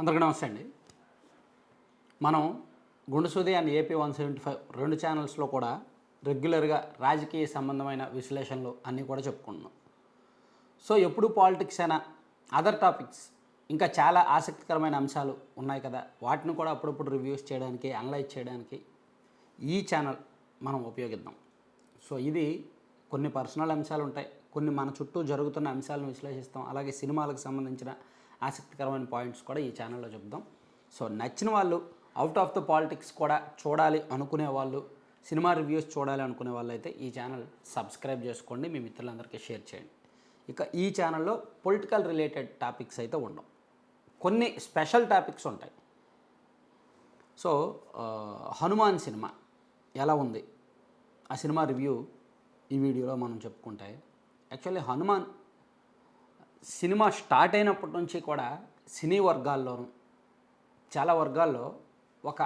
అందరికీ నమస్తే అండి. మనం Gundusoodi and AP one seventy five రెండు ఛానల్స్లో కూడా రెగ్యులర్గా రాజకీయ సంబంధమైన విశ్లేషణలు అన్నీ కూడా చెప్పుకుంటున్నాం. సో ఎప్పుడు పాలిటిక్స్ అయినా అదర్ టాపిక్స్ ఇంకా చాలా ఆసక్తికరమైన అంశాలు ఉన్నాయి కదా వాటిని కూడా అప్పుడప్పుడు రివ్యూస్ చేయడానికి అనలైజ్ చేయడానికి ఈ ఛానల్ మనం ఉపయోగిద్దాం. సో ఇది కొన్ని పర్సనల్ అంశాలు ఉంటాయి కొన్ని మన చుట్టూ జరుగుతున్న అంశాలను విశ్లేషిస్తాం అలాగే సినిమాలకు సంబంధించిన ఆసక్తికరమైన పాయింట్స్ కూడా ఈ ఛానల్లో చెప్దాం సో నచ్చిన వాళ్ళు అవుట్ ఆఫ్ ద పాలిటిక్స్ కూడా చూడాలి అనుకునే వాళ్ళు సినిమా రివ్యూస్ చూడాలి అనుకునే వాళ్ళు అయితే ఈ ఛానల్ సబ్స్క్రైబ్ చేసుకోండి. మీ మిత్రులందరికీ షేర్ చేయండి. ఇక ఈ ఛానల్లో పొలిటికల్ రిలేటెడ్ టాపిక్స్ అయితే ఉండవు కొన్ని స్పెషల్ టాపిక్స్ ఉంటాయి. సో హనుమాన్ సినిమా ఎలా ఉంది? ఆ సినిమా రివ్యూ ఈ వీడియోలో మనం చెప్పుకుంటే యాక్చువల్లీ హనుమాన్ సినిమా స్టార్ట్ అయినప్పటి నుంచి కూడా సినీ వర్గాల్లోనూ చాలా వర్గాల్లో ఒక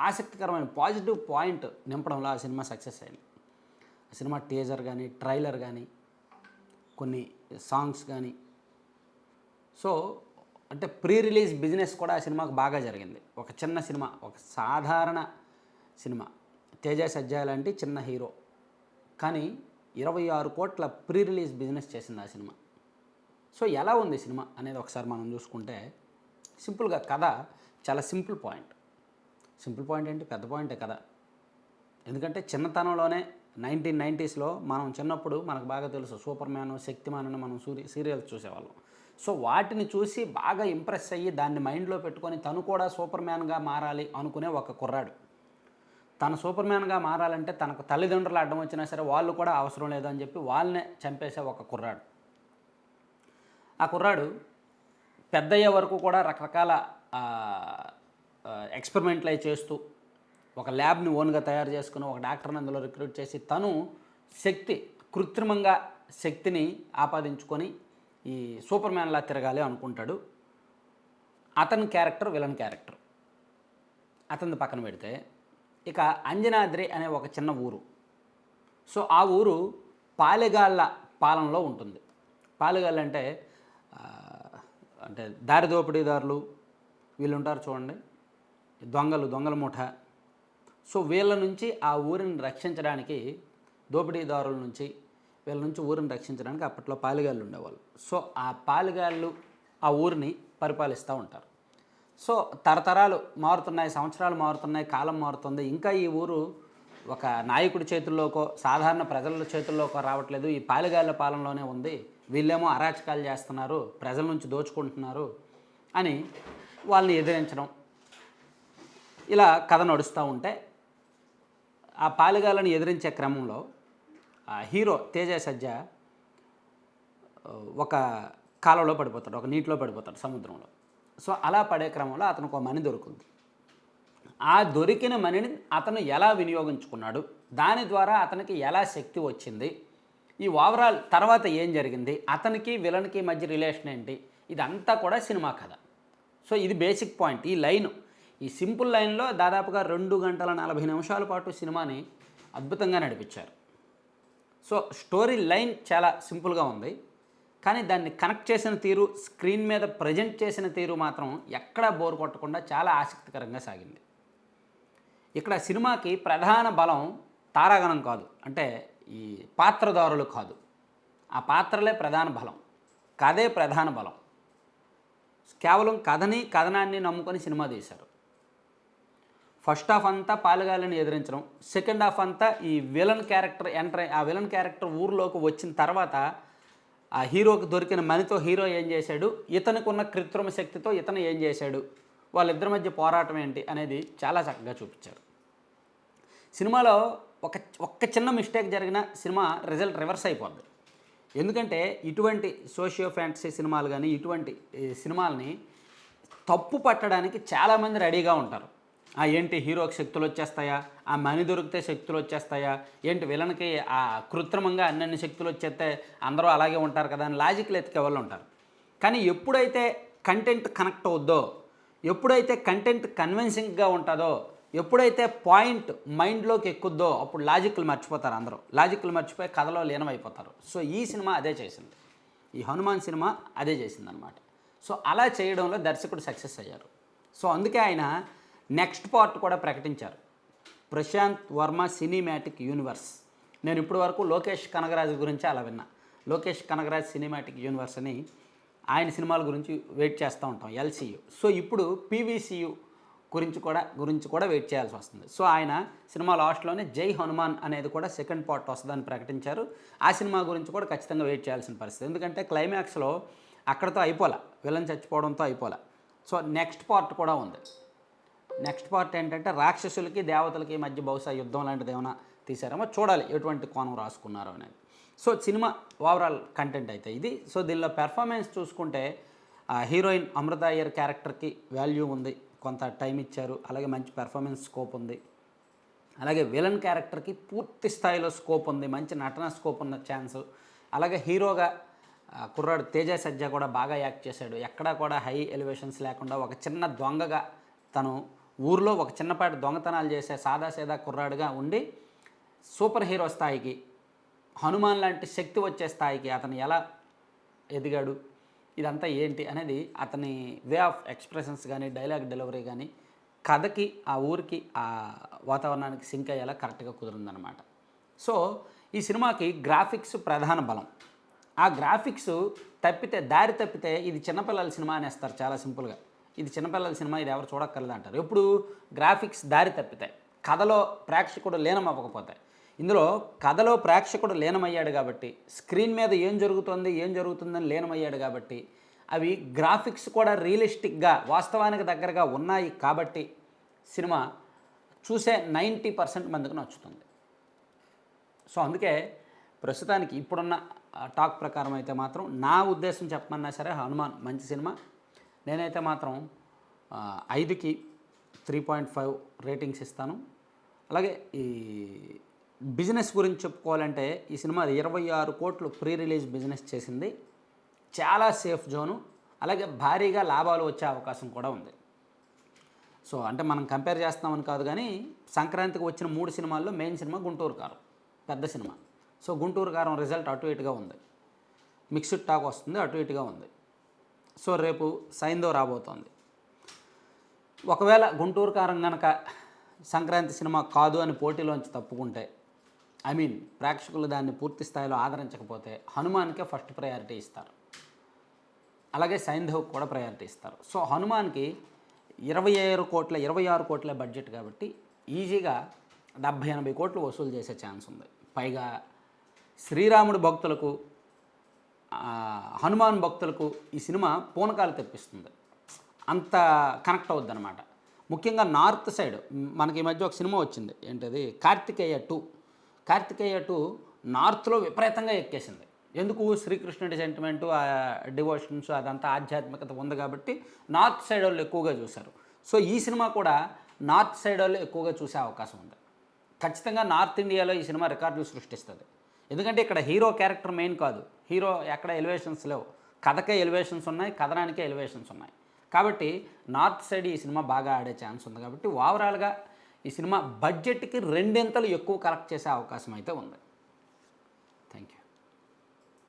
ఆసక్తికరమైన పాజిటివ్ పాయింట్ నింపడంలో ఆ సినిమా సక్సెస్ అయింది. ఆ సినిమా టీజర్ కానీ ట్రైలర్ కానీ కొన్ని సాంగ్స్ కానీ సో అంటే ప్రీ రిలీజ్ బిజినెస్ కూడా ఆ సినిమాకు బాగా జరిగింది. ఒక చిన్న సినిమా ఒక సాధారణ సినిమా. తేజ సజ్జా లాంటి చిన్న హీరో. కానీ ఇరవై ఆరు కోట్ల ప్రీ రిలీజ్ బిజినెస్ చేసింది ఆ సినిమా. సో ఎలా ఉంది సినిమా అనేది ఒకసారి మనం చూసుకుంటే సింపుల్గా కథ చాలా సింపుల్ పాయింట్. సింపుల్ పాయింట్ ఏంటి? పెద్ద పాయింటే కథ. ఎందుకంటే చిన్నతనంలోనే నైన్టీన్ నైంటీస్లో మనం చిన్నప్పుడు మనకు బాగా తెలుసు సూపర్ మ్యాన్ శక్తిమాన్ అని మనం సూర్య సీరియల్స్ చూసేవాళ్ళం. సో వాటిని చూసి బాగా ఇంప్రెస్ అయ్యి దాన్ని మైండ్లో పెట్టుకొని తను కూడా సూపర్ మ్యాన్గా మారాలి అనుకునే ఒక కుర్రాడు. తను సూపర్ మ్యాన్గా మారాలంటే తనకు తల్లిదండ్రులు అడ్డం వచ్చినా సరే వాళ్ళు కూడా అవసరం లేదని చెప్పి వాళ్ళనే చంపేసే ఒక కుర్రాడు. ఆ కుర్రాడు పెద్దయ్యే వరకు కూడా రకరకాల ఎక్స్పెరిమెంట్లు అవి చేస్తూ ఒక ల్యాబ్ని ఓన్గా తయారు చేసుకుని ఒక డాక్టర్ని అందులో రిక్రూట్ చేసి తను శక్తి కృత్రిమంగా శక్తిని ఆపాదించుకొని ఈ సూపర్ మ్యాన్లా తిరగాలి అనుకుంటాడు. అతని క్యారెక్టర్ విలన్ క్యారెక్టర్ అతని పక్కన పెడితే ఇక అంజనాద్రి అనే ఒక చిన్న ఊరు. సో ఆ ఊరు పాలెగాళ్ళ పాలనలో ఉంటుంది. పాలెగాళ్ళు అంటే అంటే దారి దోపిడీదారులు వీళ్ళు ఉంటారు చూడండి. దొంగలు దొంగల ముఠ. సో వీళ్ళ నుంచి ఆ ఊరిని రక్షించడానికి దోపిడీదారుల నుంచి వీళ్ళ నుంచి ఊరిని రక్షించడానికి అప్పట్లో పాలిగాళ్ళు ఉండేవాళ్ళు. సో ఆ పాలిగాళ్ళు ఆ ఊరిని పరిపాలిస్తూ ఉంటారు. సో తరతరాలు మారుతున్నాయి సంవత్సరాలు మారుతున్నాయి కాలం మారుతుంది. ఇంకా ఈ ఊరు ఒక నాయకుడి చేతుల్లోకో సాధారణ ప్రజల చేతుల్లోకో రావట్లేదు. ఈ పాలిగాళ్ళ పాలనలోనే ఉంది. వీళ్ళేమో అరాచకాలు చేస్తున్నారు ప్రజల నుంచి దోచుకుంటున్నారు అని వాళ్ళని ఎదిరించడం. ఇలా కథ నడుస్తూ ఉంటే ఆ పాలిగాలను ఎదిరించే క్రమంలో ఆ హీరో తేజ సజ్జ ఒక కాలంలో పడిపోతాడు ఒక నీటిలో పడిపోతాడు సముద్రంలో. సో అలా పడే క్రమంలో అతనికి ఒక మని దొరుకుతుంది ఆ దొరికిన మనిని అతను ఎలా వినియోగించుకున్నాడు? దాని ద్వారా అతనికి ఎలా శక్తి వచ్చింది? ఈ ఓవరాల్ తర్వాత ఏం జరిగింది? అతనికి విలన్కి మధ్య రిలేషన్ ఏంటి? ఇదంతా కూడా సినిమా కథ. సో ఇది బేసిక్ పాయింట్. ఈ లైన్ ఈ సింపుల్ లైన్లో దాదాపుగా రెండు గంటల నలభై నిమిషాల పాటు సినిమాని అద్భుతంగా నడిపించారు. సో స్టోరీ లైన్ చాలా సింపుల్గా ఉంది. కానీ దాన్ని కనెక్ట్ చేసిన తీరు స్క్రీన్ మీద ప్రజెంట్ చేసిన తీరు మాత్రం ఎక్కడా బోర్ కొట్టకుండా చాలా ఆసక్తికరంగా సాగింది. ఇక్కడ సినిమాకి ప్రధాన బలం తారాగణం కాదు. అంటే ఈ పాత్రదారులు కాదు. ఆ పాత్రలే ప్రధాన బలం కథే ప్రధాన బలం. కేవలం కథని కథనాన్ని నమ్ముకొని సినిమా తీశారు. ఫస్ట్ హాఫ్ అంతా పాలుగాలిని ఎదిరించడం సెకండ్ హాఫ్ అంతా ఈ విలన్ క్యారెక్టర్ ఎంటర్ ఆ విలన్ క్యారెక్టర్ ఊర్లోకి వచ్చిన తర్వాత ఆ హీరోకి దొరికిన మనితో హీరో ఏం చేశాడు ఇతనికి ఉన్న కృత్రిమ శక్తితో ఇతను ఏం చేశాడు వాళ్ళిద్దరి మధ్య పోరాటం ఏంటి అనేది చాలా చక్కగా చూపించారు. సినిమాలో ఒక ఒక్క చిన్న మిస్టేక్ జరిగిన సినిమా రిజల్ట్ రివర్స్ అయిపోద్ది. ఎందుకంటే ఇటువంటి సోషియో ఫ్యాంటసీ సినిమాలు కానీ ఇటువంటి సినిమాలని తప్పు పట్టడానికి చాలామంది రెడీగా ఉంటారు. ఆ ఏంటి హీరోకి శక్తులు వచ్చేస్తాయా? ఆ మనీ దొరికితే శక్తులు వచ్చేస్తాయా? ఏంటి విలన్కి ఆ కృత్రిమంగా అన్నన్ని శక్తులు వచ్చేస్తే అందరూ అలాగే ఉంటారు కదా అని లాజిక్లు ఎత్తికే వాళ్ళు ఉంటారు. కానీ ఎప్పుడైతే కంటెంట్ కనెక్ట్ అవుద్దో ఎప్పుడైతే కంటెంట్ కన్విన్సింగ్గా ఉంటుందో ఎప్పుడైతే పాయింట్ మైండ్లోకి ఎక్కుద్దో అప్పుడు లాజిక్లు మర్చిపోతారు అందరూ. లాజిక్లు మర్చిపోయి కథలో లీనమైపోతారు. సో ఈ సినిమా అదే చేసింది. ఈ హనుమాన్ సినిమా అదే చేసింది అనమాట సో అలా చేయడంలో దర్శకుడు సక్సెస్ అయ్యారు. సో అందుకే ఆయన నెక్స్ట్ పార్ట్ కూడా ప్రకటించారు. Prashanth Varma cinematic universe. నేను ఇప్పటి వరకు లోకేష్ కనగరాజు గురించి అలా విన్నా. లోకేష్ కనగరాజ్ సినిమాటిక్ యూనివర్స్ అని ఆయన సినిమాల గురించి వెయిట్ చేస్తూ ఉంటాం ఎల్సీయు. సో ఇప్పుడు పీవీసీయు గురించి కూడా గురించి కూడా వెయిట్ చేయాల్సి వస్తుంది. సో ఆయన సినిమా లాస్ట్లోనే జై హనుమాన్ అనేది కూడా సెకండ్ పార్ట్ వస్తుందని ప్రకటించారు. ఆ సినిమా గురించి కూడా ఖచ్చితంగా వెయిట్ చేయాల్సిన పరిస్థితి. ఎందుకంటే క్లైమాక్స్లో అక్కడతో అయిపోలే విలన్ చచ్చిపోవడంతో అయిపోలే. సో నెక్స్ట్ పార్ట్ కూడా ఉంది. నెక్స్ట్ పార్ట్ ఏంటంటే రాక్షసులకి దేవతలకి మధ్య బహుశా యుద్ధం లాంటిది ఏమైనా తీసారేమో చూడాలి ఎటువంటి కోణం రాసుకున్నారో అనేది. సో సినిమా ఓవరాల్ కంటెంట్ అయితే ఇది. సో దీనిలో పెర్ఫార్మెన్స్ చూసుకుంటే హీరోయిన్ అమృత అయ్యర్ క్యారెక్టర్కి వాల్యూ ఉంది. కొంత టైం ఇచ్చారు. అలాగే మంచి పెర్ఫార్మెన్స్ స్కోప్ ఉంది. అలాగే విలన్ క్యారెక్టర్కి పూర్తి స్థాయిలో స్కోప్ ఉంది. మంచి నటన స్కోప్ ఉన్న ఛాన్స్ అలాగే హీరోగా కుర్రాడు తేజ సజ్జ కూడా బాగా యాక్ట్ చేశాడు. ఎక్కడా కూడా హై ఎలివేషన్స్ లేకుండా ఒక చిన్న దొంగగా తను ఊర్లో ఒక చిన్నపాటి దొంగతనాలు చేసే సాదాసీదా కుర్రాడుగా ఉండి సూపర్ హీరో స్థాయికి హనుమాన్ లాంటి శక్తి వచ్చే స్థాయికి అతను ఎలా ఎదిగాడు? ఇదంతా ఏంటి అనేది అతని వే ఆఫ్ ఎక్స్ప్రెషన్స్ కానీ డైలాగ్ డెలివరీ కానీ కథకి ఆ ఊరికి ఆ వాతావరణానికి సింక్ అయ్యేలా కరెక్ట్గా కుదిరిందనమాట సో ఈ సినిమాకి గ్రాఫిక్స్ ప్రధాన బలం. ఆ గ్రాఫిక్స్ తప్పితే దారి తప్పితే ఇది చిన్నపిల్లల సినిమా అనేస్తారు చాలా సింపుల్గా. ఇది చిన్నపిల్లల సినిమా ఇది ఎవరు చూడక్కర్లేదు అంటారు ఎప్పుడు గ్రాఫిక్స్ దారి తప్పితే కథలో ప్రేక్షకుడు లీనం అవ్వకపోతాయి ఇందులో కథలో ప్రేక్షకుడు లీనమయ్యాడు కాబట్టి స్క్రీన్ మీద ఏం జరుగుతుంది ఏం జరుగుతుందని లీనమయ్యాడు కాబట్టి అవి గ్రాఫిక్స్ కూడా రియలిస్టిక్గా వాస్తవానికి దగ్గరగా ఉన్నాయి కాబట్టి సినిమా చూసే నైంటీ పర్సెంట్ మందికి నచ్చుతుంది. సో అందుకే ప్రస్తుతానికి ఇప్పుడున్న టాక్ ప్రకారం అయితే మాత్రం నా ఉద్దేశం చెప్పమన్నా సరే హనుమాన్ మంచి సినిమా. నేనైతే మాత్రం ఐదుకి త్రీ పాయింట్ ఫైవ్ రేటింగ్స్ ఇస్తాను. అలాగే ఈ బిజినెస్ గురించి చెప్పుకోవాలంటే ఈ సినిమా ఇరవై ఆరు కోట్లు ప్రీ రిలీజ్ బిజినెస్ చేసింది. చాలా సేఫ్ జోను. అలాగే భారీగా లాభాలు వచ్చే అవకాశం కూడా ఉంది. సో అంటే మనం కంపేర్ చేస్తామని కాదు కానీ సంక్రాంతికి వచ్చిన మూడు సినిమాల్లో మెయిన్ సినిమా గుంటూరు కారం పెద్ద సినిమా. సో గుంటూరు కారం రిజల్ట్ అటు ఇటుగా ఉంది. మిక్స్డ్ టాక్ వస్తుంది అటు ఇటుగా ఉంది. సో రేపు సైందో రాబోతోంది. ఒకవేళ గుంటూరు కారం కనుక సంక్రాంతి సినిమా కాదు అని పోటీలోంచి తప్పుకుంటే ఐ మీన్ ప్రేక్షకులు దాన్ని పూర్తి స్థాయిలో ఆదరించకపోతే హనుమాన్కే ఫస్ట్ ప్రయారిటీ ఇస్తారు. అలాగే సైంధవ్ కూడా ప్రయారిటీ ఇస్తారు. సో హనుమాన్కి ఇరవై ఆరు కోట్ల ఇరవై ఆరు కోట్ల బడ్జెట్ కాబట్టి ఈజీగా డెబ్భై ఎనభై కోట్లు వసూలు చేసే ఛాన్స్ ఉంది. పైగా శ్రీరాముడి భక్తులకు హనుమాన్ భక్తులకు ఈ సినిమా పూనకాలు తెప్పిస్తుంది. అంత కనెక్ట్ అవుద్ది అనమాట ముఖ్యంగా నార్త్ సైడ్ మనకి ఈ మధ్య ఒక సినిమా వచ్చింది. ఏంటది? కార్తికేయ టూ కార్తికేయ అటు నార్త్లో విపరీతంగా ఎక్కేసింది. ఎందుకు? శ్రీకృష్ణుడి సెంటిమెంటు ఆ డివోషన్స్ అదంతా ఆధ్యాత్మికత ఉంది కాబట్టి నార్త్ సైడ్ వాళ్ళు ఎక్కువగా చూశారు. సో ఈ సినిమా కూడా నార్త్ సైడ్ వాళ్ళు ఎక్కువగా చూసే అవకాశం ఉంది. ఖచ్చితంగా నార్త్ ఇండియాలో ఈ సినిమా రికార్డులు సృష్టిస్తుంది. ఎందుకంటే ఇక్కడ హీరో క్యారెక్టర్ మెయిన్ కాదు. హీరో ఎక్కడ ఎలివేషన్స్ లేవు. కథకే ఎలివేషన్స్ ఉన్నాయి కథనానికే ఎలివేషన్స్ ఉన్నాయి. కాబట్టి నార్త్ సైడ్ ఈ సినిమా బాగా ఆడే ఛాన్స్ ఉంది కాబట్టి ఓవరాల్గా ఈ సినిమా బడ్జెట్కి రెండింతలు ఎక్కువ కలెక్ట్ చేసే అవకాశం అయితే ఉంది. Thank you